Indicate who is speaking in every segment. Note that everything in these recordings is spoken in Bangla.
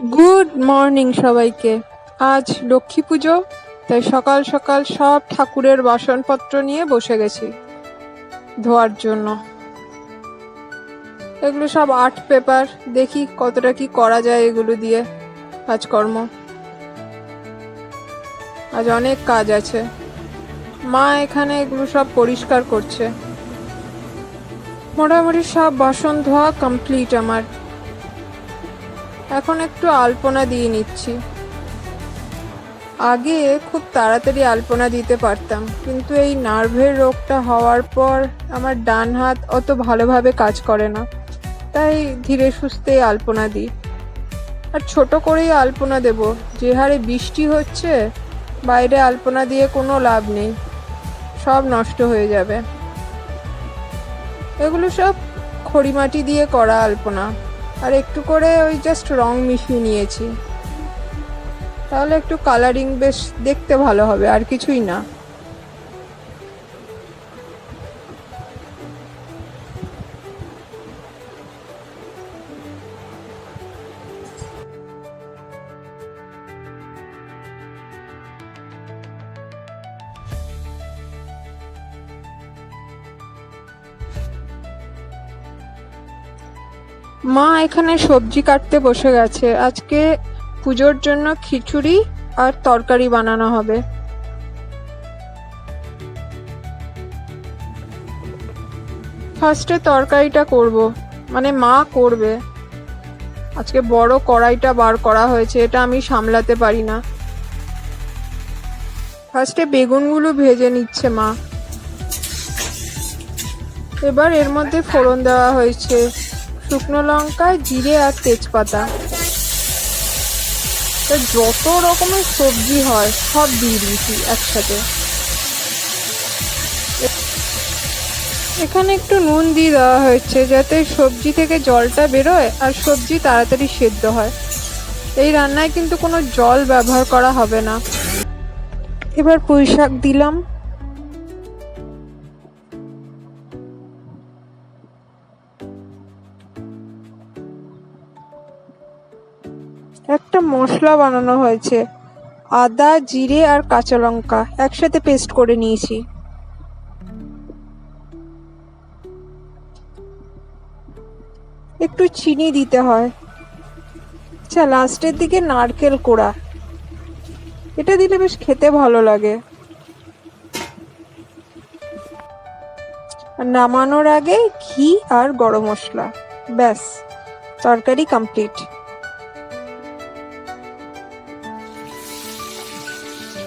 Speaker 1: গুড মর্নিং সবাইকে। আজ লক্ষ্মী পুজো, তাই সকাল সকাল সব ঠাকুরের বাসনপত্র নিয়ে বসে গেছি ধোয়ার জন্য। এগুলো সব আর্ট পেপার, দেখি কতটা কি করা যায় এগুলো দিয়ে কাজকর্ম। আজ অনেক কাজ আছে। মা এখানে এগুলো সব পরিষ্কার করছে। মোটামুটি সব বাসন ধোয়া কমপ্লিট আমার। এখন একটু আলপনা দিয়ে নিচ্ছি। আগে খুব তাড়াতাড়ি আলপনা দিতে পারতাম, কিন্তু এই নার্ভের রোগটা হওয়ার পর আমার ডান হাত অত ভালোভাবে কাজ করে না, তাই ধীরে সুস্থে আলপনা দিই। আর ছোট করেই আলপনা দেব, যে হারে বৃষ্টি হচ্ছে, বাইরে আলপনা দিয়ে কোনো লাভ নেই, সব নষ্ট হয়ে যাবে। এগুলো সব খড়িমাটি দিয়ে করা আলপনা। আর একটু করে ওই জাস্ট রং মিশিয়ে নিয়েছি। তাহলে একটু কালারিং বেশ দেখতে ভালো হবে, আর কিছুই না। মা এখানে সবজি কাটতে বসে গেছে। আজকে পুজোর জন্য খিচুড়ি আর তরকারি বানানো হবে। ফার্স্টে তরকারিটা করব। মানে মা করবে। আজকে বড় কড়াইটা বার করা হয়েছে, এটা আমি সামলাতে পারি না। ফার্স্টে বেগুনগুলো ভেজে নিচ্ছে মা। এবার এর মধ্যে ফোড়ন দেওয়া হয়েছে। শুকনো লঙ্কা জিরে আর তেজপাতা। তো যত রকমের সবজি হয়, সব দিয়ে দিয়েছি একসাথে। এখানে একটু নুন দিয়ে দেওয়া হয়েছে, যাতে সবজি থেকে জলটা বেরোয় আর সবজি তাড়াতাড়ি সেদ্ধ হয়। এই রান্নায় কিন্তু কোনো জল ব্যবহার করা হবে না। এবার পুঁই শাক দিলাম। একটা মশলা বানানো হয়েছে। আদা, জিরে আর কাঁচা লঙ্কা একসাথে পেস্ট করে নিয়েছি। একটু চিনি দিতে হয়। আচ্ছা লাস্টের দিকে নারকেল কোড়া। এটা দিলে বেশ খেতে ভালো লাগে। নামানোর আগে ঘি আর গরম মশলা। ব্যাস, তরকারি কমপ্লিট।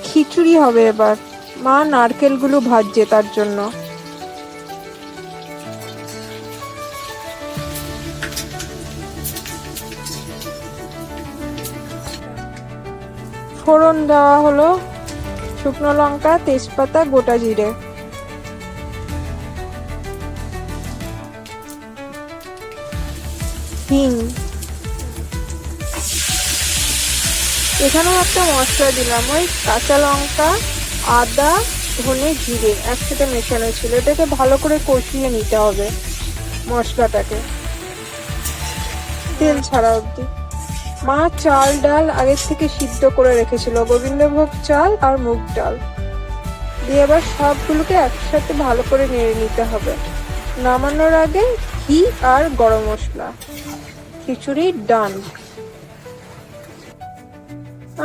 Speaker 1: খিচুড়ি হবে এবার। মা নারকেলগুলো ভাজছে তার জন্য। ফোড়ন দেওয়া হলো শুকনো লঙ্কা, তেজপাতা, গোটা জিরে। হিং। এখানেও একটা মশলা দিলাম, ওই কাঁচা লঙ্কা, আদা, ধনে জিরে একসাথে মেশানো ছিল। এটাকে ভালো করে কষিয়ে নিতে হবে মশলাটাকে। তেল ছাড়া অবধি। মা চাল, ডাল আগের থেকে সিদ্ধ করে রেখেছিল, গোবিন্দভোগ চাল আর মুগ ডাল। দিয়ে এবার সবগুলোকে একসাথে ভালো করে নেড়ে নিতে হবে। নামানোর আগে ঘি আর গরম মশলা। খিচুড়ি ডান।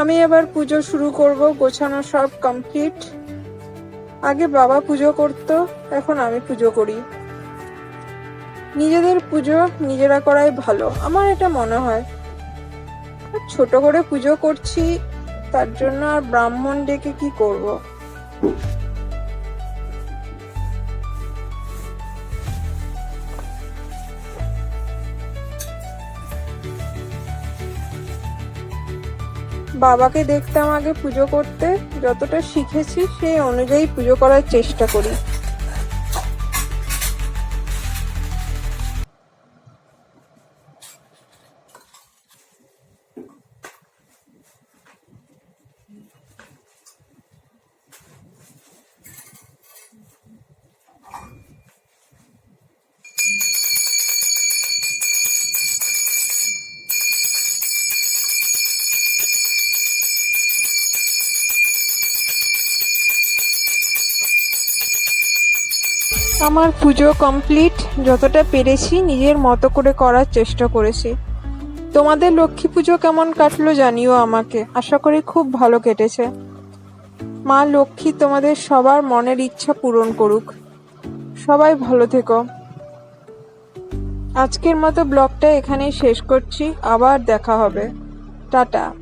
Speaker 1: আমি এবার পুজো শুরু করব, গোছানো সব কমপ্লিট আগে বাবা পুজো করত, এখন আমি পুজো করি। নিজেদের পুজো নিজেরা করাই ভালো, আমার এটা মনে হয়। ছোট করে পুজো করছি, তার জন্য আর ব্রাহ্মণ ডেকে কি করব? বাবাকে দেখতাম আগে পুজো করতে। যতটা শিখেছি সেই অনুযায়ী পুজো করার চেষ্টা করি। আমার পুজো কমপ্লিট, যতটা পেরেছি নিজের মতো করে করার চেষ্টা করেছি। তোমাদের লক্ষ্মী পুজো কেমন কাটলো জানিও আমাকে। আশা করি খুব ভালো কেটেছে। মা লক্ষ্মী, তোমাদের সবার মনের ইচ্ছা পূরণ করুক। সবাই ভালো থেকো। আজকের মতো ব্লগটা এখানেই শেষ করছি। আবার দেখা হবে। টাটা।